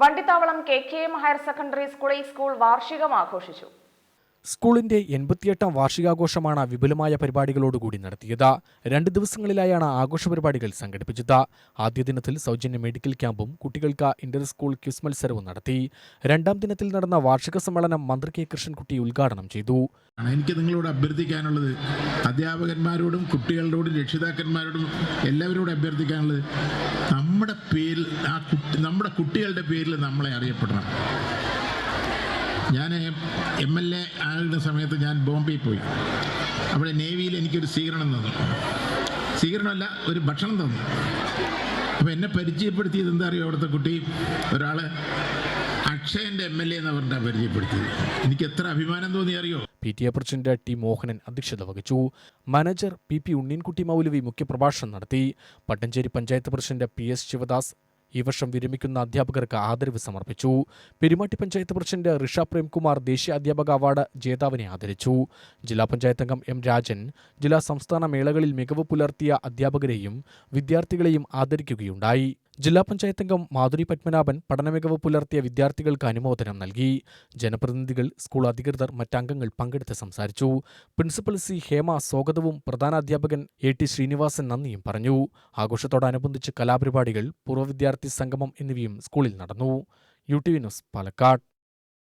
Vandithavalam K K M higher secondary സ്കൂളിൽ school വാർഷികം ആഘോഷിച്ചു. സ്കൂളിന്റെ എൺപത്തിയെട്ടാം വാർഷികാഘോഷമാണ് വിപുലമായ പരിപാടികളോടുകൂടി നടത്തിയത്. രണ്ട് ദിവസങ്ങളിലായാണ് ആഘോഷ പരിപാടികൾ സംഘടിപ്പിച്ചത്. ആദ്യ ദിനത്തിൽ സൗജന്യ മെഡിക്കൽ ക്യാമ്പും കുട്ടികൾക്ക് ഇന്റർ സ്കൂൾ ക്വിസ് മത്സരവും നടത്തി. രണ്ടാം ദിനത്തിൽ നടന്ന വാർഷിക സമ്മേളനം മന്ത്രി കെ. കൃഷ്ണൻകുട്ടി ഉദ്ഘാടനം ചെയ്തു. എനിക്ക് നിങ്ങളോട് അഭ്യർത്ഥിക്കാനുള്ളത്. അധ്യാപകന്മാരോടും കുട്ടികളോടും രക്ഷിതാക്കന്മാരോടും എല്ലാവരോടും അഭ്യർത്ഥിക്കാനുള്ളത് നമ്മുടെ പേരിൽ ആ നമ്മുടെ കുട്ടികളുടെ പേരിൽ നമ്മളെ അറിയപ്പെടണം. ഞാൻ എം എൽ എ ആകുന്ന സമയത്ത് ഞാൻ ബോംബെയിൽ പോയി. അവിടെ നേവിയിൽ എനിക്കൊരു സ്വീകരണം തന്നു. സ്വീകരണമല്ല ഒരു ഭക്ഷണം തന്നു. അപ്പോൾ എന്നെ പരിചയപ്പെടുത്തിയത് എന്താ അറിയോ അവിടുത്തെ കുട്ടി? ഒരാൾ അക്ഷയന്റെ എം എൽ എ എന്ന് പറഞ്ഞിട്ടാണ് പരിചയപ്പെടുത്തിയത്. എനിക്ക് എത്ര അഭിമാനം തോന്നി അറിയോ? P T A president T Mohanan അധ്യക്ഷത വഹിച്ചു. മാനേജർ പി പി ഉണ്ണീൻകുട്ടി മൗലവി മുഖ്യപ്രഭാഷണം നടത്തി. Pattancheri panchayat president P S Sivadas ഈ വർഷം വിരമിക്കുന്ന അധ്യാപകർക്ക് ആദരവ് സമർപ്പിച്ചു. പെരുമാട്ടി പഞ്ചായത്ത് പ്രസിഡന്റ് ഋഷ പ്രേംകുമാർ ദേശീയ അധ്യാപക അവാർഡ് ജേതാവിനെ ആദരിച്ചു. ജില്ലാ പഞ്ചായത്ത് അംഗം എം രാജൻ ജില്ലാ സംസ്ഥാന മേളകളിൽ മികവ് പുലർത്തിയ അധ്യാപകരെയും വിദ്യാർത്ഥികളെയും ആദരിക്കുകയുണ്ടായി. ജില്ലാ പഞ്ചായത്ത് അംഗം മാധുരി പത്മനാഭൻ പഠനമികവ് പുലർത്തിയ വിദ്യാർത്ഥികൾക്ക് അനുമോദനം നൽകി. ജനപ്രതിനിധികൾ സ്കൂൾ അധികൃതർ മറ്റംഗങ്ങൾ പങ്കെടുത്ത് സംസാരിച്ചു. പ്രിൻസിപ്പൽ സി ഹേമ സ്വാഗതവും പ്രധാനാധ്യാപകൻ എ ടി ശ്രീനിവാസൻ നന്ദിയും പറഞ്ഞു. ആഘോഷത്തോടനുബന്ധിച്ച് കലാപരിപാടികൾ പൂർവ വിദ്യാർത്ഥി സംഗമം എന്നിവയും സ്കൂളിൽ നടന്നു. U T V news Palakkad.